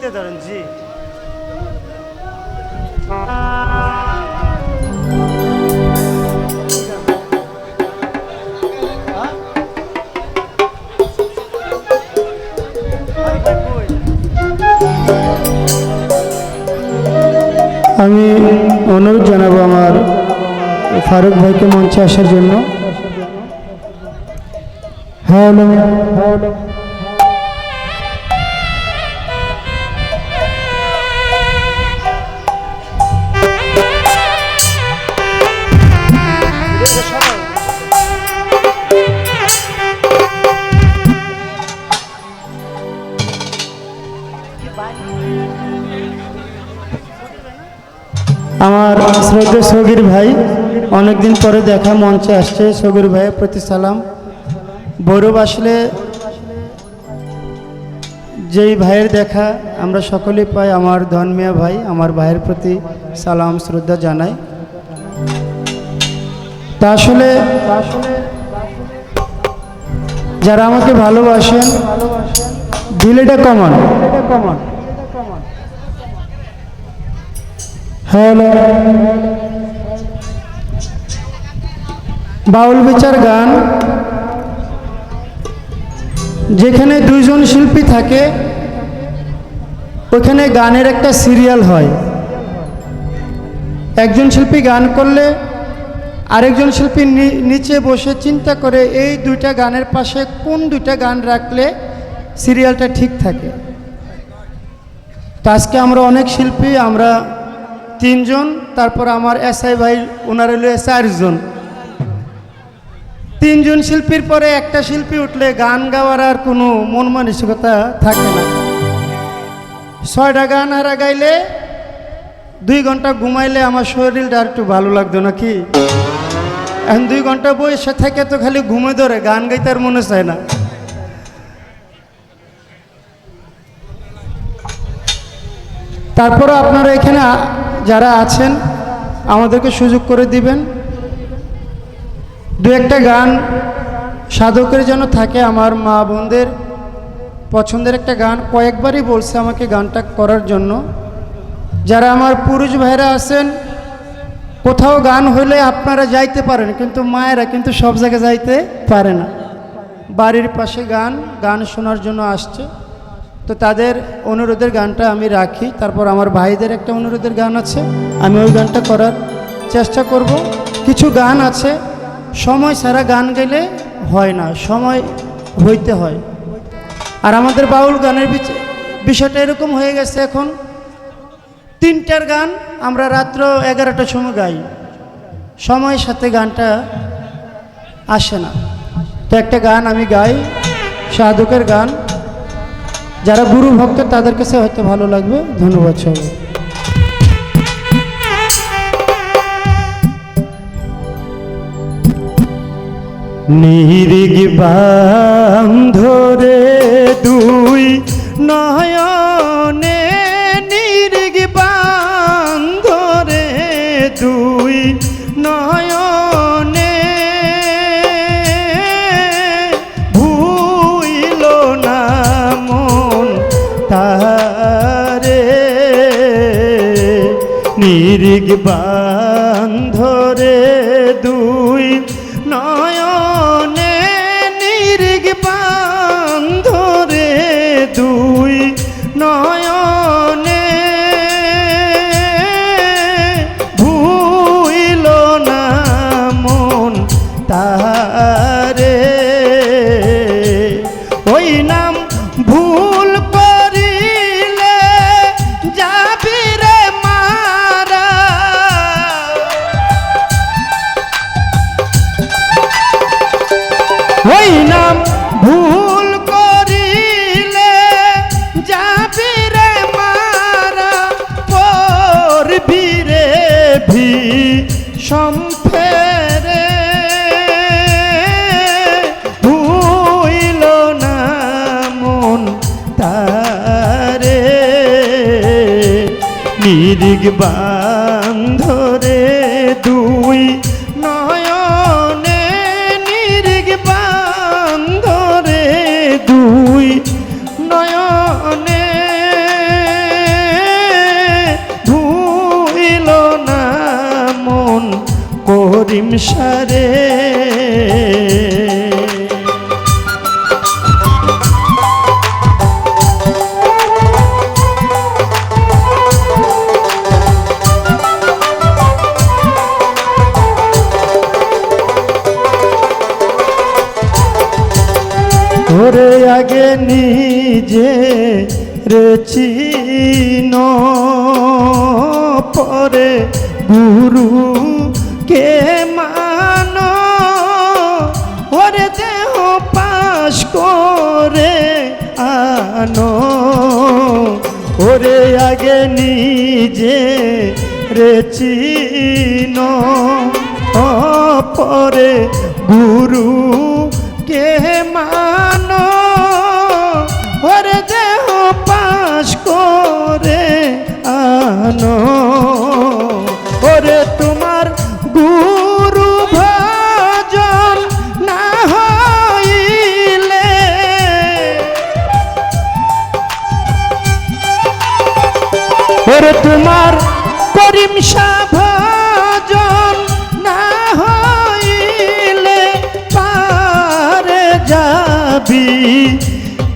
জি আমি অনুরোধ জানাব আমার ফারুক ভাইকে মঞ্চে আসার জন্য। হ্যালো হ্যালো আমার শ্রদ্ধা সগির ভাই, অনেকদিন পরে দেখা মঞ্চে আসছে। সগির ভাইয়ের প্রতি সালাম। বৈরব আসলে যেই ভাইয়ের দেখা আমরা সকলেই পাই, আমার ধনমিয়া ভাই, আমার ভাইয়ের প্রতি সালাম, শ্রদ্ধা জানাই। তা আসলে যারা আমাকে ভালোবাসেন দিলেটা কমান কমান। হ্যালো বাউল বিচার গান, যেখানে দুইজন শিল্পী থাকে ওখানে গানের একটা সিরিয়াল হয়। একজন শিল্পী গান করলে আরেকজন শিল্পী নিচে বসে চিন্তা করে এই দুইটা গানের পাশে কোন দুইটা গান রাখলে সিরিয়ালটা ঠিক থাকে। তো আজকে আমরা অনেক শিল্পী, আমরা তিনজন, তারপর আমার এসআই ভাই ওনার হলো চারজন। তিনজন শিল্পীর পরে একটা শিল্পী উঠলে গান গাওয়ার আর কোনো মন মানসিকতা থাকে না। ছয়টা গান হারা গাইলে দুই ঘণ্টা ঘুমাইলে আমার শরীরটা আর একটু ভালো লাগতো নাকি? এখন দুই ঘণ্টা বসে থেকে তো খালি ঘুমে ধরে, গান গাইতে আর মনে চায় না। তারপরও আপনারা এখানে যারা আছেন, আমাদেরকে সুযোগ করে দিবেন। দু একটা গান সাধকের যেন থাকে, আমার মা বোনদের পছন্দের একটা গান। কয়েকবারই বলছে আমাকে গানটা করার জন্য। যারা আমার পুরুষ ভাইরা আছেন, কোথাও গান হলে আপনারা যাইতে পারেন, কিন্তু মায়েরা কিন্তু সব জায়গায় যাইতে পারে না। বাড়ির পাশে গান গান শোনার জন্য আসছে। তো তাদের অনুরোধের গানটা আমি রাখি। তারপর আমার ভাইদের একটা অনুরোধের গান আছে। আমি ওই গানটা করার চেষ্টা করব। কিছু গান আছে। সময় সারা গান গেলে হয় না। সময় হইতে হয়। আর আমাদের বাউল গানের বিষয়টা এরকম হয়ে গেছে এখন। তিনটার গান আমরা রাত্র এগারোটার সময় গাই। সময়ের সাথে গানটা আসে না। তো একটা গান আমি গাই। সাধকের গান। যারা গুরু ভক্ত, তাদের কাছে হয়তো ভালো লাগবে। ধন্যবাদ সবাই নিরিগ বান্ধরে দুই নয়নে, নিরিগ বান্ধরে দুই নয়নে নিরিগ বান্ধরে তিরিক বান্ধরে দুই নয়নে নিরিক বান্ধরে দুই নয়নে। ভুইল না মন করিম সারে নিজে রেচিন পরে গুরু কে মান। ওরে দেহ পাশ করে আনো। ওরে আগে নিজে রেচিন পরে গুরু কে মানো।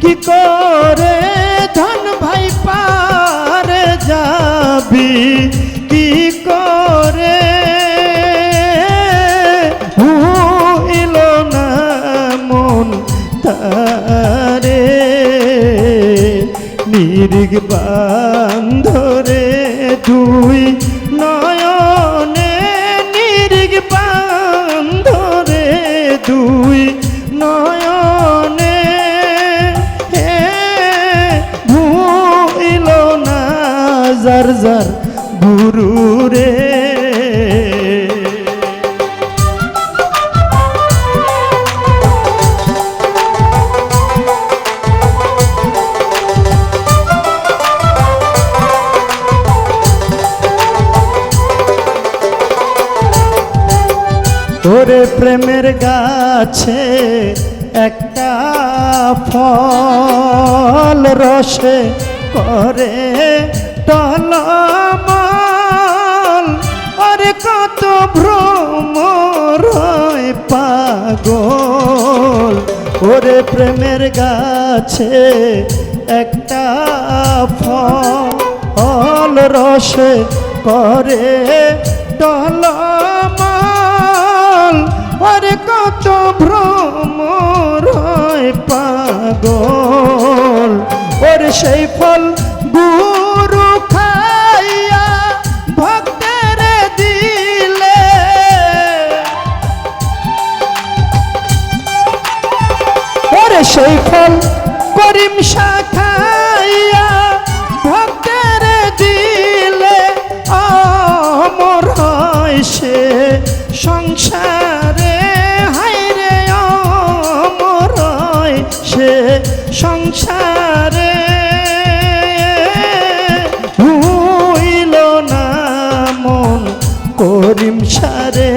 কি করে? ধন ভাই পারে যাবি কি করে? না মন তারে নির্গ বান্ধরে দুই ওরে প্রেমের গাছে একটা ফল রসে করে টলমল। ওরে কত ভ্রমর পাগল। ওরে প্রেমের গাছে একটা ফল রসে করে টলমল। ওরে কত ভ্রমর পাগল। ওর সেই ফল সংসারে হইল না মন করিম সারে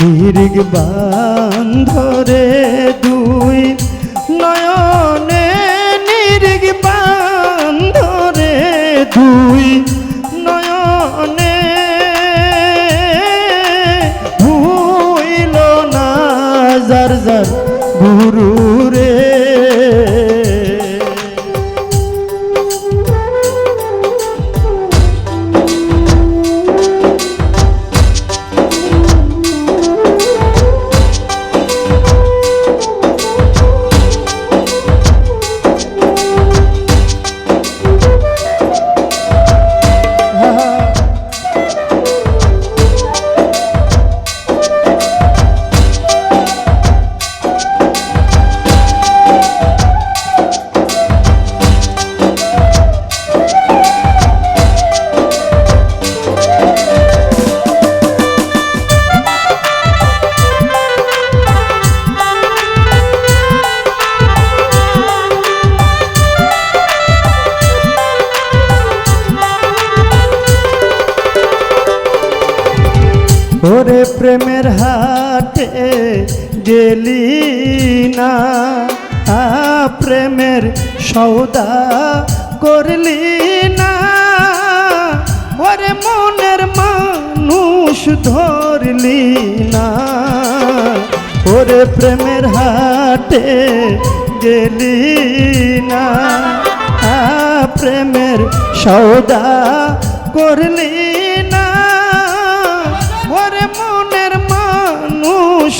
নির্গ বান্ধরে গেলি না। প্রেমের সৌদা করলি না। ওরে মনের মানুষ ধরলি না। ওরে প্রেমের হাটে গেলি না। প্রেমের সৌদা করলি না।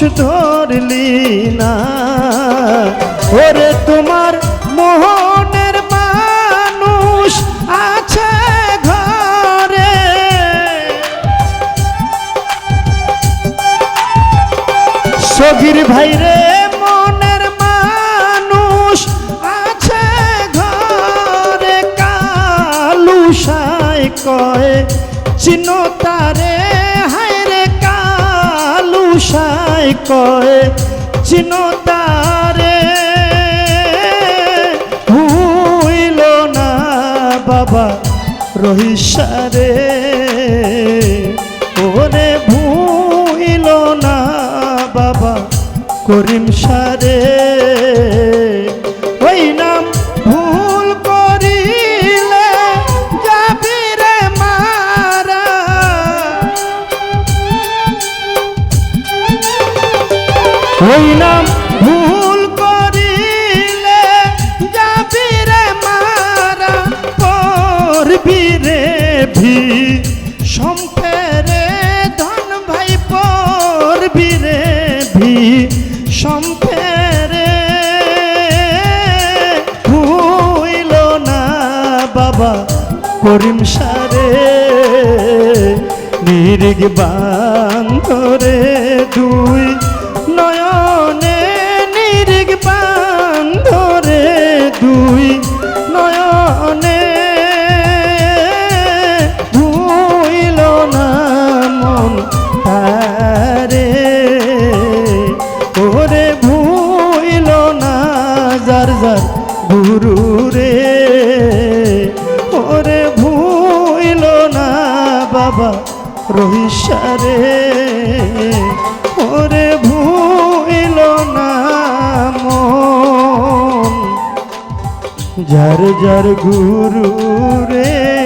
ধরলি না। ওরে তোমার মোহনের মানুষ আছে ঘরে। সগির ভাইরে মনের মানুষ আছে ঘরে। কালু সাই কয়, চিনো সাই কয় চিনো তারে। হইল না বাবা রহিসারে। ওরে ভুইল না বাবা করিম সারে। পড়বি রে ভি, সম্পেরে ধন ভাই পড়বি রে ভি, সম্পেরে হইল না বাবা করিম সারে। নিরিগ বান্ধরে দুই বাবা রহিসারে ওরে ভুইল না যার যার গুরু রে